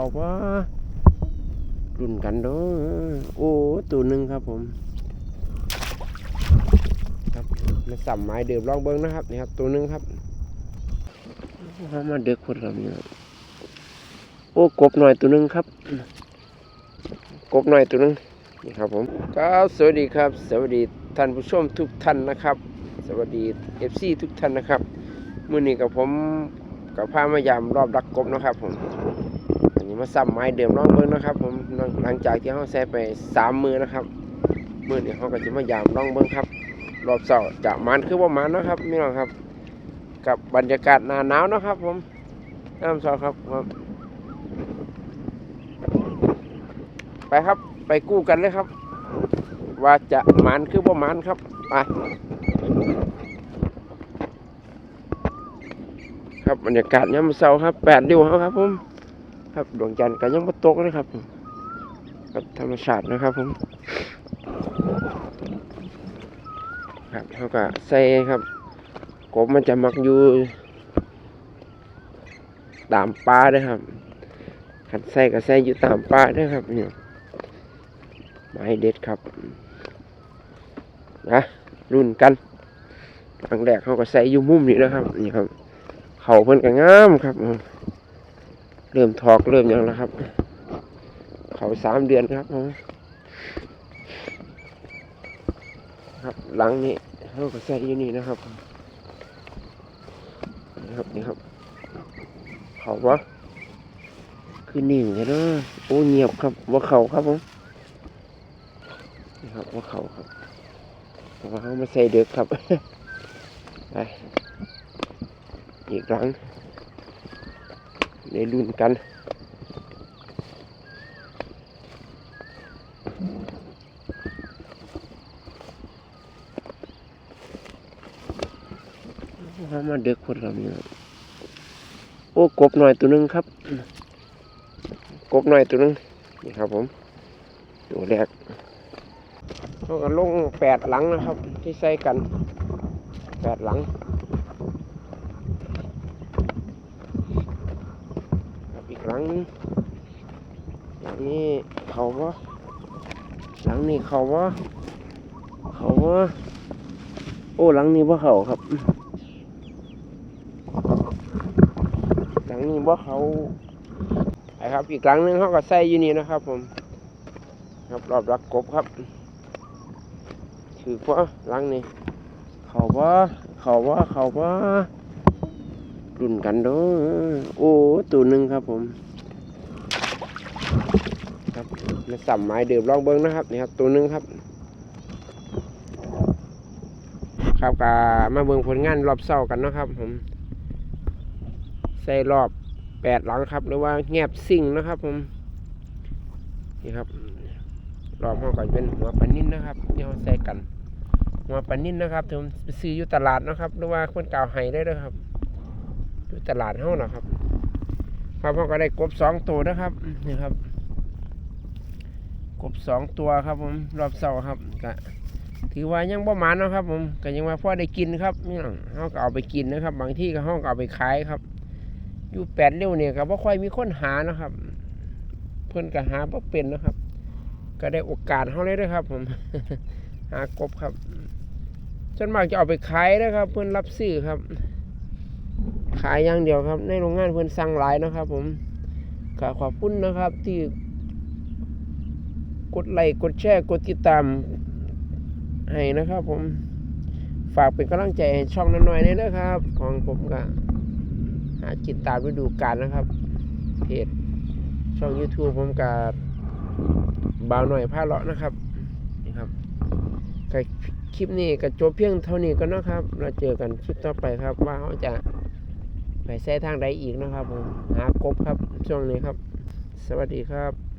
เขาว่ารุ่นกันเด้อโอ้ตัวหนึ่งครับผม ครับมาสัมไม้เดิมลองเบิ้งนะครับนี่ครับ ตัวหนึ่งครับเอามาเด็กคนครับนี่ครับโอ้กบหน่อยตัวหนึ่งครับ กบหน่อยตัวหนึ่งนี่ครับผมครับสวัสดีครับ สวัสดีท่านผู้ชมทุกท่านนะครับ สวัสดีเอฟซีทุกท่านนะครับมื้อนี้กับผมกับพามายามรอบดักกบนะครับผม นี้มาซ้ำไม้เดิมรอบเบิ้งนะครับ ผมหลังจากที่เขาแซ่ไปสามมือนะครับมื้อนี้เขาก็จะมายามลองเบิ้งครับ รอบเสาร์จะมันคือว่ามันนะครับพี่น้องครับ กับบรรยากาศหนาหนาวนะครับ ผมน้ำเสาครับครับ ไปครับไปกู้กันเลยครับ ว่าจะหมันคือบ่หมันครับไปครับบรรยากาศยามมื้อเช้าครับแปดเดียวครับผม ครับดวงจันทร์ก็ยังบ่ตกเลยครับผมครับธรรมชาตินะครับผมครับเขาก็ใส่ครับกบมันจะมักอยู่ตามป่าด้วยครับขันใส่ก็ใส่อยู่ตามป่าด้วยครับเนี่ยไม้เด็ดครับนะรุ่นกันครั้งแรกเขาก็ใส่อยู่มุมนี้นะครับนี่ครับ เขาเพิ่นก็งามครับ เริ่มถอกเริ่มยังแล้วครับ เขาสามเดือนครับผมครับหลังนี้เขาก็ใส่อยู่นี่นะครับนี่ครับนี่ครับ เขาวะคือนิ่งใช่เนาะโอ้เงียบครับว่าเขาครับผมนี่ครับว่าเขาครับว่าเขามาใส่เด็กครับไปอีกครั้ง ในรุ่นกันเขามาเด็กคนละนี้ครับโอ้กบหน่อยตัวนึงครับ กบหน่อยตัวนึงนี่ครับผม ตัวแรกเขาก็ลงแปดหลังนะครับ ที่ใส่กันแปดหลังครับอีก หลังนึงหลังนี้เขาว่าหลังนี้เขาว่าเขาว่าโอ้หลังนี้ว่าเขาครับ หลังนี้ว่าเขาไอครับ อีกหลังนึงเขาก็ใส่อยู่นี่นะครับ ผม ครับรอบรักกบครับถือว่าหลังนี่เขาว่าเขาว่าเขาว่า รุ่นกันเด้อโอ้ตัวหนึ่งครับผม ครับมาสัมไม้เดิมลองเบิ้งนะครับนี่ครับ ตัวหนึ่งครับ ครับกามาเบิ่งผลงานรอบเศร้ากันนะครับผมใส่รอบแปดหลังครับ หรือว่าแงบซิ่งนะครับผมนี่ครับรอบเขาก็จะเป็นหัวปนิ่นนะครับที่เขาใส่กันหัวปนิ่นนะครับผมซื้ออยู่ตลาดนะครับ หรือว่าคนเก่าวให้ได้เลยครับ อยู่ตลาดเขานะครับครับเขาก็ได้กบสองตัวนะครับนี่ครับ กบสองตัวครับผมรอบเสาครับก็ถือว่ายังประมาณนาะครับ ผมก็ยังว่าพอได้กินครับนี่น้องเขาก็เอาไปกินนะครับ บางที่ก็เขาก็เอาไปขายครับ อยู่แปดเลี้ยวเนี่ยก็บ่ค่อยมีคนหานะครับ เพิ่อนก็หาบ่เป็นนะครับ ก็ได้โอกาสเขาเลยนะครับ ผม หากบครับส่วนมากจะเอาไปขายนะครับ เพื่อนรับซื้อครับ ขายอย่างเดียวครับ ในโรงงานเพื่อนสั่งหลายนะครับ ผมขอขอบคุณนะครับ ที่กดไลค์กดแชร์กดติดตามให้นะครับ ผมฝากเป็นกำลังใจให้ช่องน้นอยๆนี่นะครับ ของผมก็หาจิตตามฤดูกาลนะครับ เพจช่อง YouTube ผมกับบาวหน่อยผ้าเลาะนะครับนี่ครับคลิปนี้ก็จบเพียงเท่านี้ก็นะครับ เราเจอกันคลิปต่อไปครับว่าเขาจะ ไปใช้ทางใดอีกนะครับผมหากบครับช่วงนี้ครับ สวัสดีครับ